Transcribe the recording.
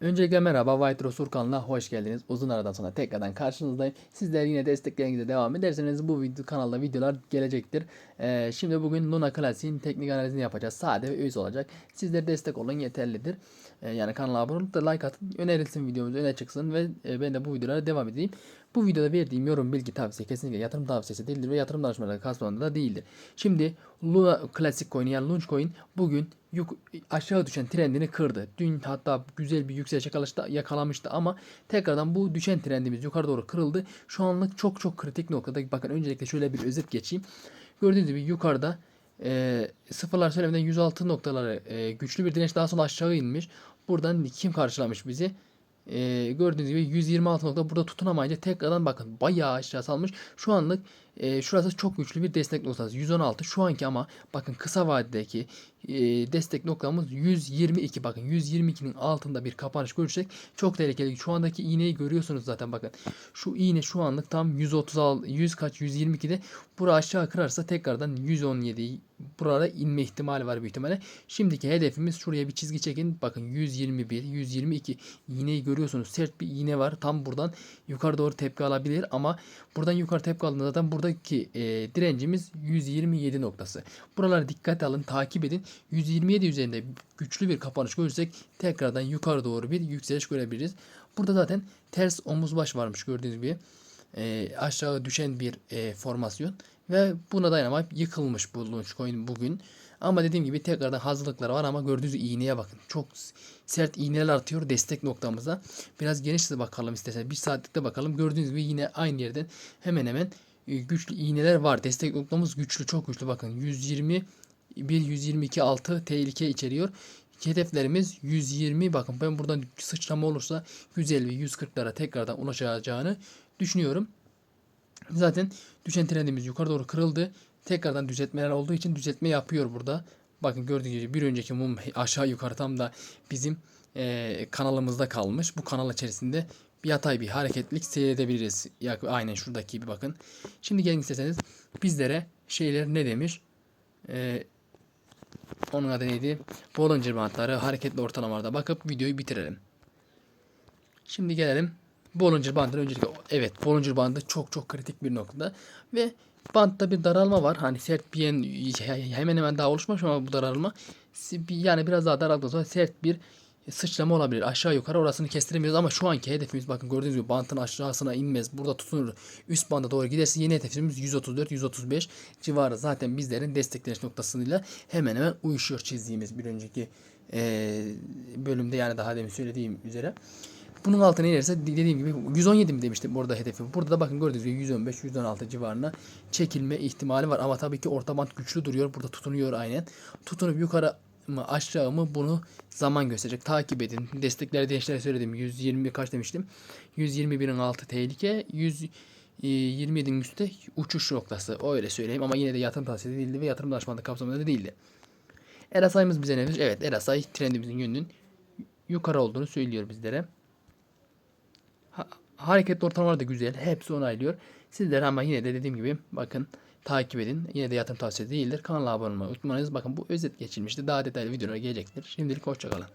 Öncelikle merhaba White Rosur kanalına hoş geldiniz. Uzun aradan sonra tekrardan karşınızdayım. Sizler yine desteklerinize devam ederseniz bu video, kanalda videolar gelecektir. Ee, şimdi bugün Luna Classic'in teknik analizini yapacağız. Sade ve öz olacak. Sizler destek olun yeterlidir. Ee, yani kanala abone olup da like atın. Önerilsin videomuz öne çıksın ve e, ben de bu videolara devam edeyim. Bu videoda verdiğim yorum, bilgi, tavsiye kesinlikle yatırım tavsiyesi değildir ve yatırım danışmanlığı kapsamında da değildir. Şimdi Luna Classic Coin yani Launch Coin bugün yuk aşağı düşen trendini kırdı. Dün hatta güzel bir yükseliş yakalamıştı, yakalamıştı ama tekrardan bu düşen trendimiz yukarı doğru kırıldı. Şu anlık çok çok kritik noktada. Bakın öncelikle şöyle bir özet geçeyim. Gördüğünüz gibi yukarıda e, sıfırlar söylemeden 106 noktaları e, güçlü bir direnç daha sonra aşağı inmiş. Buradan kim karşılamış bizi? E, gördüğünüz gibi 126 nokta burada tutunamayınca tekrardan bakın bayağı aşağı salmış. Şu anlık e, şurası çok güçlü bir destek noktası. 116 şu anki ama bakın kısa vadedeki e, destek noktamız 122 bakın 122'nin altında bir kapanış görürsek çok tehlikeli. Şu andaki iğneyi görüyorsunuz zaten bakın. Şu iğne şu anlık tam 136 100 kaç 122'de bura aşağı kırarsa tekrardan 117 burada inme ihtimali var büyük ihtimalle. Şimdiki hedefimiz şuraya bir çizgi çekin. Bakın 121, 122 iğneyi görüyorsunuz. Sert bir iğne var. Tam buradan yukarı doğru tepki alabilir ama buradan yukarı tepki aldığında zaten buradaki e, direncimiz 127 noktası. Buralara dikkat alın, takip edin. 127 üzerinde güçlü bir kapanış görürsek tekrardan yukarı doğru bir yükseliş görebiliriz. Burada zaten ters omuz baş varmış gördüğünüz gibi. E, aşağı düşen bir e, formasyon ve buna dayanamayıp yıkılmış bu Launchcoin bugün. Ama dediğim gibi tekrardan hazırlıkları var ama gördüğünüz iğneye bakın. Çok sert iğneler atıyor destek noktamıza. Biraz geniş bakalım isterseniz. Bir saatlikte bakalım. Gördüğünüz gibi yine aynı yerden hemen hemen güçlü iğneler var. Destek noktamız güçlü çok güçlü bakın. 120 1 122 6 tehlike içeriyor. Hedeflerimiz 120 bakın ben buradan sıçrama olursa 150 140'lara tekrardan ulaşacağını düşünüyorum. Zaten düşen trendimiz yukarı doğru kırıldı. Tekrardan düzeltmeler olduğu için düzeltme yapıyor burada. Bakın gördüğünüz gibi bir önceki mum aşağı yukarı tam da bizim e, kanalımızda kalmış. Bu kanal içerisinde bir yatay bir hareketlik seyredebiliriz. Ya, aynen şuradaki gibi bakın. Şimdi gelin isterseniz bizlere şeyler ne demiş? E, onun adı neydi? Bollinger bantları hareketli ortalamalarda bakıp videoyu bitirelim. Şimdi gelelim Bollinger bandına öncelikle evet Bollinger bandı çok çok kritik bir noktada ve bantta bir daralma var. Hani sert bir yen, hemen hemen daha oluşmamış ama bu daralma yani biraz daha daraldıktan sonra sert bir sıçrama olabilir. Aşağı yukarı orasını kestiremiyoruz ama şu anki hedefimiz bakın gördüğünüz gibi bantın aşağısına inmez. Burada tutunur. Üst banda doğru giderse yeni hedefimiz 134-135 civarı. Zaten bizlerin destekleniş noktasıyla hemen hemen uyuşuyor çizdiğimiz bir önceki e, bölümde yani daha demin söylediğim üzere. Bunun altına inerse dediğim gibi 117 mi demiştim burada hedefi. Burada da bakın gördüğünüz gibi 115-116 civarına çekilme ihtimali var. Ama tabii ki orta band güçlü duruyor. Burada tutunuyor aynen. Tutunup yukarı mı aşağı mı bunu zaman gösterecek. Takip edin. Destekleri değişleri söyledim. 120 kaç demiştim. 121'in altı tehlike. 127'nin üstte uçuş noktası. Öyle söyleyeyim ama yine de yatırım tavsiyesi değildi ve yatırım danışmanlığı kapsamında da değildi. RSI'miz bize ne demiş? Evet RSI trendimizin yönünün yukarı olduğunu söylüyor bizlere. Ha, hareketli ortamlar da güzel. Hepsi onaylıyor. Sizler ama yine de dediğim gibi bakın takip edin. Yine de yatırım tavsiyesi değildir. Kanala abone olmayı unutmayınız. Bakın bu özet geçilmişti. Daha detaylı videolar gelecektir. Şimdilik hoşçakalın.